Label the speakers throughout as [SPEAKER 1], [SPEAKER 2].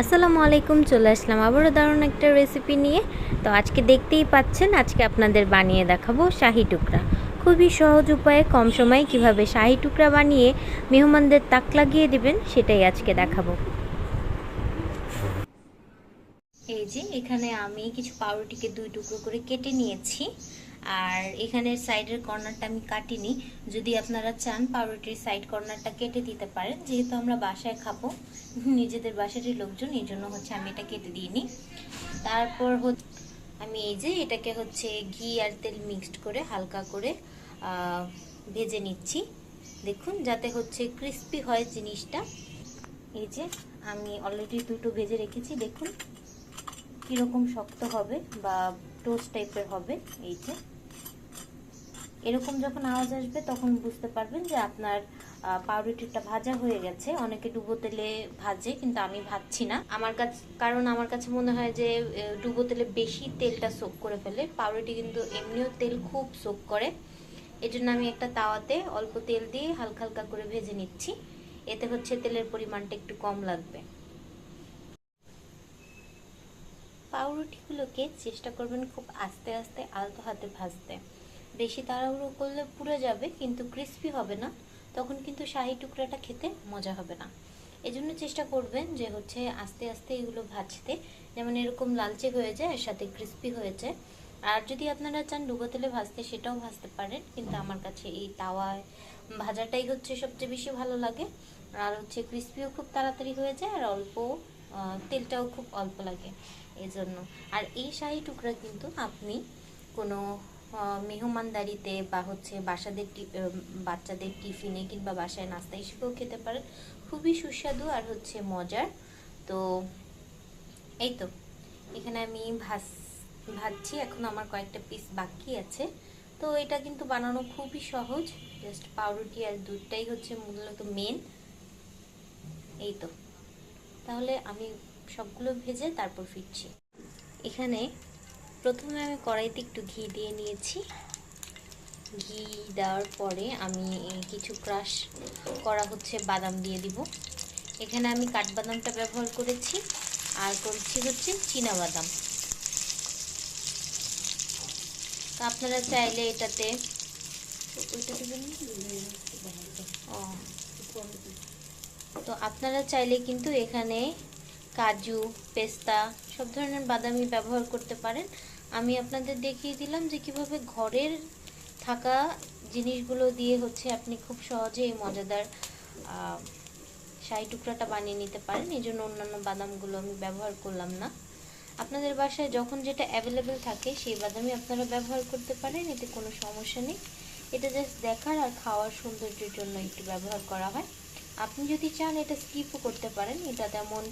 [SPEAKER 1] আসসালামু আলাইকুম, চলে আসলাম আবারও দারুণ একটা রেসিপি নিয়ে। তো আজকে দেখতেই পাচ্ছেন, আজকে আপনাদের বানিয়ে দেখাবো শাহি টুকরা। খুবই সহজ উপায়ে, কম সময়ে কীভাবে শাহি টুকরা বানিয়ে মেহমানদের তাক লাগিয়ে দিবেন, সেটাই আজকে দেখাবো। এই যে, এখানে আমি কিছু পাউরুটিকে দুই টুকরো করে কেটে নিয়েছি। আর এখানের সাইডের কর্নারটা আমি কাটিনি। যদি আপনারা চান পাউরুটির সাইড কর্নারটা কেটে দিতে পারেন। যেহেতু আমরা বাসায় খাব, নিজেদের বাসারই লোকজন, এই জন্য হচ্ছে আমি এটা কেটে দিইনি। তারপর হচ্ছে আমি এই যে এটাকে হচ্ছে ঘি আর তেল মিক্সড করে হালকা করে ভেজে নিচ্ছি। দেখুন, যাতে হচ্ছে ক্রিস্পি হয় জিনিসটা। এই যে আমি অলরেডি দুটো ভেজে রেখেছি, দেখুন। কীরকম শক্ত হবে বা টোস্ট টাইপের হবে, এই যে। এরকম যখন আওয়াজ আসবে, তখন বুঝতে পারবেন যে আপনার পাউরুটিটা ভাজা হয়ে গেছে। অনেকে ডুবো তেলে ভাজে, কিন্তু আমি ভাজছি না। আমার কাছে, কারণ আমার কাছে মনে হয় যে ডুবো তেলে বেশি তেলটা সোক করে ফেলে। পাউরুটি কিন্তু এমনিও তেল খুব সোক করে। এই জন্য আমি একটা তাওয়াতে অল্প তেল দিয়ে হালকা হালকা করে ভেজে নিচ্ছি। এতে হচ্ছে তেলের পরিমাণটা একটু কম লাগবে। পাউরুটিগুলোকে চেষ্টা করবেন খুব আস্তে আস্তে আলতো হাতে ভাজতে। বেশি তাড়াহুড়ো করলে পুড়ে যাবে, কিন্তু ক্রিস্পি হবে না। তখন কিন্তু শাহি টুকরাটা খেতে মজা হবে না। এজন্য চেষ্টা করবেন যে হচ্ছে আস্তে আস্তে এগুলো ভাজতে। যেমন এরকম লালচে হয়ে যায়, এর সাথে ক্রিস্পি হয়েছে। আর যদি আপনারা চান ডুবো তেলে ভাজতে, সেটাও ভাজতে পারেন। কিন্তু আমার কাছে এই তাওয়ায় ভাজাটাই হচ্ছে সবচেয়ে বেশি ভালো লাগে। আর হচ্ছে ক্রিস্পিও খুব তাড়াতাড়ি হয়ে যায়, আর অল্প তেলটাও খুব অল্প লাগে। এই জন্য আর এই শাহি টুকরা কিন্তু আপনি কোনো মেহমানদারিতে বা হচ্ছে বাসাদের বাচ্চাদের টিফিনে কিংবা বাসায় নাস্তা হিসেবেও খেতে পারেন। খুবই সুস্বাদু আর হচ্ছে মজার। তো এই তো, এখানে আমি ভাজ, ভাজছি। এখন আমার কয়েকটা পিস বাকি আছে। তো এটা কিন্তু বানানো খুবই সহজ। জাস্ট পাউরুটি আর দুধটাই হচ্ছে মূলত মেন এই তো, তাহলে আমি সবগুলো ভেজে তারপর ফিরছি। এখানে প্রথমে আমি কড়াইতে একটু ঘি দিয়ে নিয়েছি। ঘি দেওয়ার পরে আমি কিছু ক্রাশ করা হচ্ছে বাদাম দিয়ে দিব। এখানে আমি কাঠবাদামটা ব্যবহার করেছি আর করছি হচ্ছে বাদাম তো আপনারা চাইলে এটাতে তো আপনারা চাইলে কিন্তু এখানে কাজু, পেস্তা সব ধরনের বাদামি ব্যবহার করতে পারেন। আমি আপনাদের দেখিয়ে দিলাম যে কীভাবে ঘরের থাকা জিনিসগুলো দিয়ে হচ্ছে আপনি খুব সহজে এই মজাদার শাহি টুকরাটা বানিয়ে নিতে পারেন। এই জন্য অন্যান্য বাদামগুলো আমি ব্যবহার করলাম না। আপনাদের বাসায় যখন যেটা অ্যাভেলেবেল থাকে, সেই বাদামই আপনারা ব্যবহার করতে পারেন, এতে কোনো সমস্যা নেই। এটা জাস্ট দেখার আর খাওয়ার সৌন্দর্যের জন্য একটু ব্যবহার করা হয়। আপনি যদি চান এটা স্কিপও করতে পারেন, এটা তেমন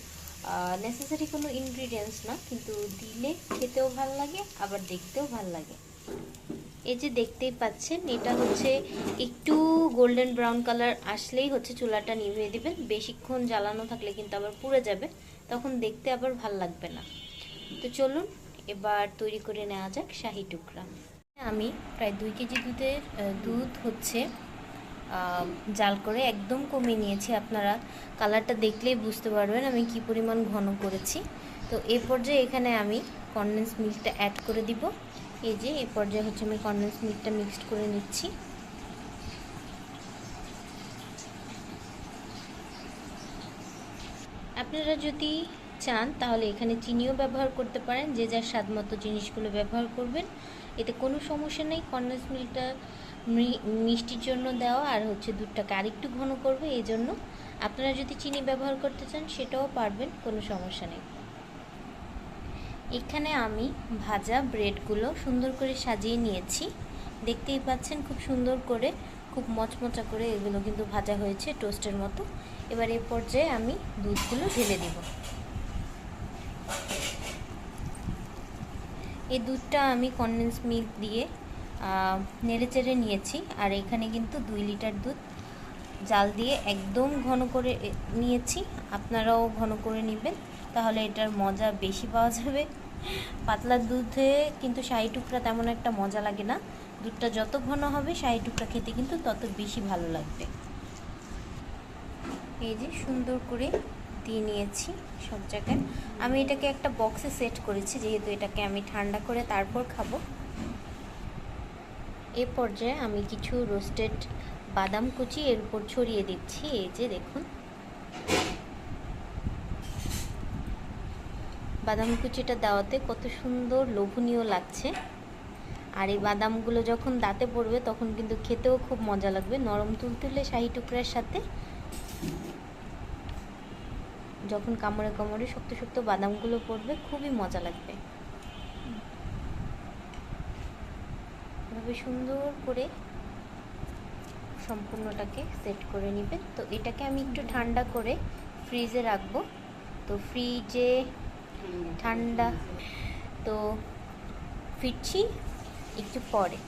[SPEAKER 1] নেসেসারি কোনো ইনগ্রিডিয়েন্টস না, কিন্তু দিলে খেতেও ভালো লাগে, আবার দেখতেও ভালো লাগে। এই যে দেখতেই পাচ্ছেন, এটা হচ্ছে একটু গোল্ডেন ব্রাউন কালার আসলেই হচ্ছে চুলাটা নিভিয়ে দেবেন। বেশিক্ষণ জ্বালানো থাকলে কিন্তু আবার পুড়ে যাবে, তখন দেখতে আবার ভালো লাগবে না। তো চলুন, এবার তৈরি করে নেওয়া যাক শাহি টুকরা। আমি প্রায় দুই কেজি দুধের দুধ হচ্ছে জাল করে একদম কমিয়ে নিয়েছি। আপনারা কালারটা দেখলেই বুঝতে পারবেন আমি কি পরিমাণ ঘন করেছি। তো এ পর্যায়ে এখানে আমি কনডেন্স মিল্কটা অ্যাড করে দিব। এই যে এই পর্যায়ে হচ্ছে আমি কনডেন্স মিল্কটা মিক্সড করে নিচ্ছি। আপনারা যদি চান, তাহলে এখানে চিনিও ব্যবহার করতে পারেন। যে যার স্বাদ মতো জিনিসগুলো ব্যবহার করবেন। এতে কোনো সমস্যা নেই। কনডেন্স মিল্কটা মিষ্টির জন্য দেওয়া আর হচ্ছে দুধটাকে আরেকটু ঘন করবে এই জন্য আপনারা যদি চিনি ব্যবহার করতে চান সেটাও পারবেন, কোনো সমস্যা নেই। এখানে আমি ভাজা ব্রেডগুলো সুন্দর করে সাজিয়ে নিয়েছি। দেখতেই পাচ্ছেন খুব সুন্দর করে, খুব মচমচা করে এগুলো কিন্তু ভাজা হয়েছে টোস্টের মতো। এবার এ পর্যায়ে আমি দুধগুলো ঢেলে দেব। এই দুধটা আমি কনডেন্স মিল্ক দিয়ে নেড়ে চেড়ে নিয়েছি। আর এখানে কিন্তু দুই লিটার দুধ জাল দিয়ে একদম ঘন করে নিয়েছি। আপনারাও ঘন করে নেবেন। তাহলে এটার মজা বেশি পাওয়া যাবে। পাতলা দুধে কিন্তু শাহি টুকরা তেমন একটা মজা লাগে না। দুধটা যত ঘন হবে, শাহি টুকরা খেতে কিন্তু তত বেশি ভালো লাগবে। এই যে সুন্দর করে দিয়ে নিয়েছি সব জায়গায়। আমি এটাকে একটা বক্সে সেট করেছি, যেহেতু এটাকে আমি ঠান্ডা করে তারপর খাব। এ পর্যায়ে আমি কিছু রোস্টেড বাদাম কুচি এর উপর ছড়িয়ে দিচ্ছি, এই যে দেখুন। বাদাম কুচিটা দেওয়াতে কত সুন্দর লোভনীয় লাগছে। আর এই বাদামগুলো যখন দাঁতে পড়বে তখন কিন্তু খেতেও খুব মজা লাগবে, নরম তুলতুলে শাহি টুকরার সাথে। যখন কামড়ে কামড়ে শক্ত শক্ত বাদামগুলো পড়বে, খুবই মজা লাগবে। এভাবে সুন্দর করে সম্পূর্ণটাকে সেট করে নেবেন। তো এটাকে আমি একটু ঠান্ডা করে ফ্রিজে রাখব। তো ফ্রিজে ঠান্ডা তো ফিরছি একটু পরে।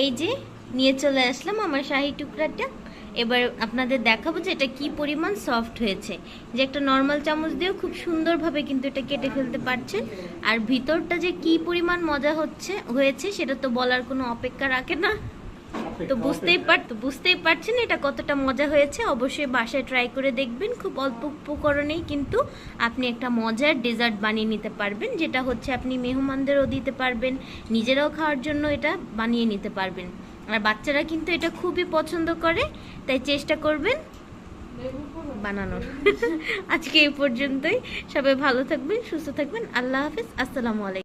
[SPEAKER 1] এই যে নিয়ে চলে আসলাম আমার শাহি টুকরাটা। এবার আপনাদের দেখাবো যে এটা কি পরিমাণ সফট হয়েছে। যে একটা নর্মাল চামচ দিয়েও খুব সুন্দরভাবে কিন্তু এটা কেটে ফেলতে পারছেন। আর ভিতরটা যে কি পরিমাণ মজা হচ্ছে হয়েছে সেটা তো বলার কোনো অপেক্ষা রাখে না। তো বুঝতেই পার তো বুঝতেই পারছেন এটা কতটা মজা হয়েছে। অবশ্যই বাসায় ট্রাই করে দেখবেন। খুব অল্প উপকরণেই কিন্তু আপনি একটা মজার ডেজার্ট বানিয়ে নিতে পারবেন যেটা হচ্ছে আপনি মেহমানদেরও দিতে পারবেন নিজেরাও খাওয়ার জন্য এটা বানিয়ে নিতে পারবেন। আর বাচ্চারা কিন্তু এটা খুবই পছন্দ করে তাই চেষ্টা করবেন বানানোর। আজকে এই পর্যন্তই। সবাই ভালো থাকবেন সুস্থ থাকবেন। আল্লাহ হাফিজ। আসসালামু আলাইকুম।